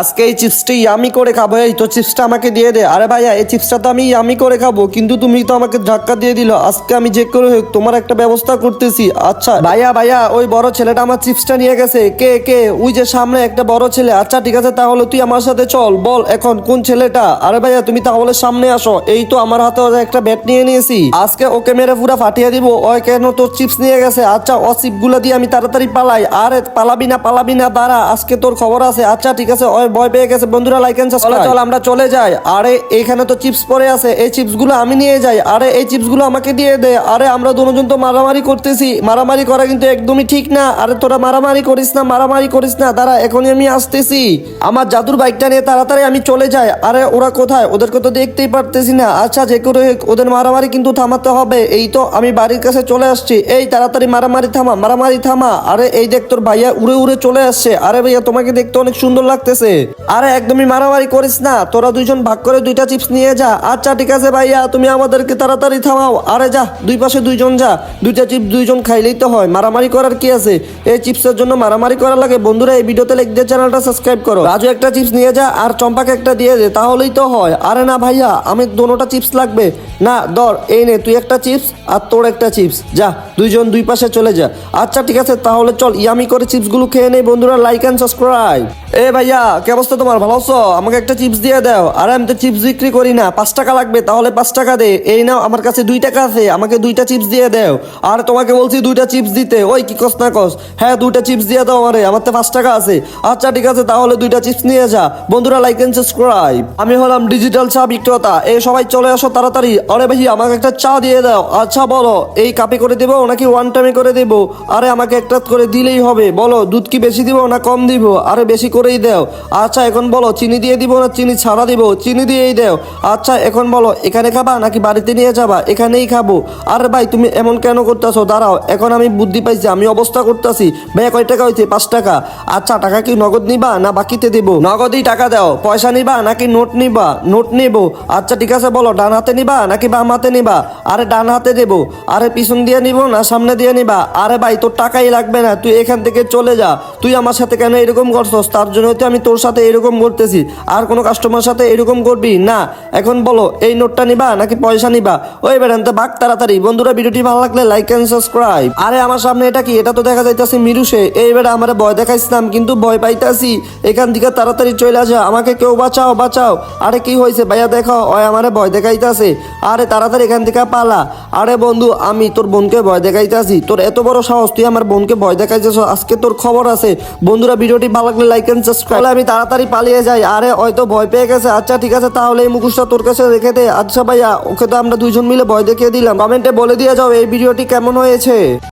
আজকে এই চিপসটা আমি করে খাব। এই তো চিপসটা আমাকে দিয়ে দে। আরে ভাইয়া, এই চিপসটা তো আমি আমি করে খাব, কিন্তু তুমি তো আমাকে ধাক্কা দিয়ে দিল। আজকে আমি যে করে হোক, তোমার একটা ব্যবস্থা করতেছি। আচ্ছা ভাইয়া ভাইয়া, ওই বড় ছেলেটা আমার চিপসটা নিয়ে গেছে। কে কে? ওই যে সামনে একটা বড় ছেলে। আচ্ছা ঠিক আছে, তাহলে তুই আমার সাথে চল, বল এখন কোন ছেলেটা? আরে ভাইয়া, তুমি তাহলে সামনে আসো। এই তো আমার হাতে একটা ব্যাট নিয়ে নিয়েছি। আজকে ওকে মেরে পুরা ফাটিয়ে দিব। ওই কেন তোর চিপস নিয়ে গেছে? আচ্ছা ও চিপগুলো দিয়ে আমি তাড়াতাড়ি পালাই। আরে, পালাবি না পালাবি না, দাঁড়া, আজকে তোর খবর আছে। আচ্ছা ঠিক আছে ওই ভয় পেয়ে গেছে, বন্ধুরা লাইক এন্ড সাবস্ক্রাইব চল আমরা চলে যাই। আরে, এখানে তো চিপস পড়ে আছে, এই চিপসগুলো আমি নিয়ে যাই। আরে, এই চিপসগুলো আমাকে দিয়ে দে। আরে, আমরা দুজন তো মারামারি করতেছি। মারামারি করা কিন্তু একদমই ঠিক না। আরে, তোরা মারামারি করিস না, মারামারি করিস না। দাঁড়া, এখনই আমি আসতেছি। আমার জাদুর বাইকটা নিয়ে তাড়াতাড়ি আমি চলে যাই। আরে, ওরা কোথায়? ওদেরকে তো দেখতেই পারতেছি না। আচ্ছা যে করে ওদের মারামারি কিন্তু থামাতে হবে। এই তো, আমি বাড়ির কাছে চলে আসছি। এই, তাড়াতাড়ি মারামারি থামা মারামারি থামা। আরে, এই দেখ, তোর ভাইয়া উড়ে উড়ে চলে আসছে। আরে, ভাইয়া, তোমাকে দেখতে অনেক সুন্দর লাগতেছে। আরে একদমই মারামারি করিস না, তোরা দুইজন ভাগ করে দুইটা চিপস নিয়ে যা। আচ্ছা ঠিক আছে ভাইয়া, তুমি আমাদেরকে তাড়াতাড়ি থামাও। আরে যা, দুই পাশে দুইজন যা। দুইটা চিপস দুইজন খাইলেই তো হয়। মারামারি করার কি আছে? এই চিপসের জন্য মারামারি করা লাগে। বন্ধুরা, এই ভিডিওতে লাইক দিয়ে চ্যানেলটা সাবস্ক্রাইব করো। রাজু একটা চিপস নিয়ে যা আর চম্পাকে একটা দিয়ে দে, তাহলেই তো হয়। আরে না ভাইয়া, আমি দোনোটা চিপস লাগবে। না, ধর, এই নে, তুই একটা চিপস আর তোর একটা চিপস। যা, দুইজন দুই পাশে চলে যা। আচ্ছা ঠিক আছে, তাহলে চল, ইয়ামি করে চিপসগুলো খেয়ে নেই। বন্ধুরা লাইক অ্যান্ড সাবস্ক্রাইব এ ভাইয়া কি অবস্থা তোমার? ভালো আছো? আমাকে একটা চিপস দিয়ে দাও। আরে আমি তো চিপস বিক্রি করি না। পাঁচ টাকা লাগবে, তাহলে পাঁচ টাকা দে। এই নাও, আমার কাছে দুই টাকা আছে। আমাকে দুইটা চিপস দিয়ে দাও। আর তোমাকে বলছি দুইটা চিপস দিতে। ওই, কি কস না কস। হ্যাঁ দুইটা চিপস দিয়ে দাও আমারে। আমার তো পাঁচ টাকা আছে। আচ্ছা ঠিক আছে, তাহলে দুইটা চিপস নিয়ে যা। বন্ধুরা লাইক এন্ড সাবস্ক্রাইব আমি হলাম ডিজিটাল চা বিক্রেতা। এই, সবাই চলে আসো তাড়াতাড়ি। আরে ভাই আমাকে একটা চা দিয়ে দাও। আচ্ছা বলো, এই কাপে করে দেবো নাকি ওয়ান টাইমে করে দেবো? আরে, আমাকে একটা করে দিলেই হবে। বলো, দুধ কি বেশি দিব না কম দিব? আরে, বেশি করেই দাও। আচ্ছা এখন বলো, চিনি দিয়ে দিব না চিনি ছাড়া দিব? চিনি দিয়েই দাও। আচ্ছা এখন বলো, এখানে খাবা নাকি বাড়িতে নিয়ে যাবা? এখানেই খাব। আরে ভাই, তুমি এমন কেন করতেছো? দাঁড়াও, এখন আমি বুদ্ধি পাইছি, আমি অবস্থা করতেছি। ভাইয়া, কয় টাকা হয়েছে? পাঁচ টাকা। আচ্ছা টাকা কি নগদ নিবা না বাকিতে দেব? নগদই টাকা দাও। পয়সা নিবা নাকি নোট নিবা? নোট নেব। আচ্ছা ঠিক আছে, বলো, ডান হাতে নিবা নাকি বাম হাতে নিবা? আরে, ডান হাতে দেব। আরে, পিছন দিয়ে নিব না সামনে দিয়ে নিবা? আরে ভাই, তোর টাকাই লাগবে না। তুই এখান থেকে চলে যা। তুই আমার সাথে কেন এরকম করছস? তার জন্য তো আমি তোর সাথে এরকম করতেছি আর কোনো কাস্টমার সাথে এরকম করবি না। এখন বলো, এই নোটটা নিবা নাকি পয়সা নিবা? ওই বেড়ান তো বাক তাড়াতাড়ি। বন্ধুরা, ভিডিওটি ভালো লাগলে লাইক এন্ড সাবস্ক্রাইব আরে, আমার সামনে এটা কি? এটা তো দেখা যাইতাছে মিরুষে। এই বেড়া, আমার ভয় দেখাইছিলাম, কিন্তু ভয় পাইতাছি। এখান থেকে তাড়াতাড়ি চলে আসা। আমাকে কেউ বাঁচাও বাঁচাও। আরে, কি হয়েছে ভাইয়া, দেখো, ওই আমারে ভয় দেখাইতাছে। আরে, তাড়াতাড়ি এখান থেকে পালা। আরে, বন্ধু, আমি তোর বোনকে ভয় দেখাইতাছি। তোর এত বড় সাহস, তুই আমার বোনকে ভয় দেখাইতেছ। আজকে তোর খবর আছে। বন্ধুরা, ভিডিওটি ভালো লাগলে লাইক এন্ড সাবস্ক্রাইব আমি তাড়াতাড়ি পালিয়ে যাই। আরে, হয়তো ভয় পেয়ে গেছে। আচ্ছা ঠিক আছে, তাহলে এই মুখোশটা তোর কাছে রেখে দে। আচ্ছা ভাইয়া, ওকে তো আমরা দুজন মিলে ভয় দেখিয়ে দিলাম। কমেন্টে বলে দিয়ে যাও এই ভিডিওটি কেমন হয়েছে।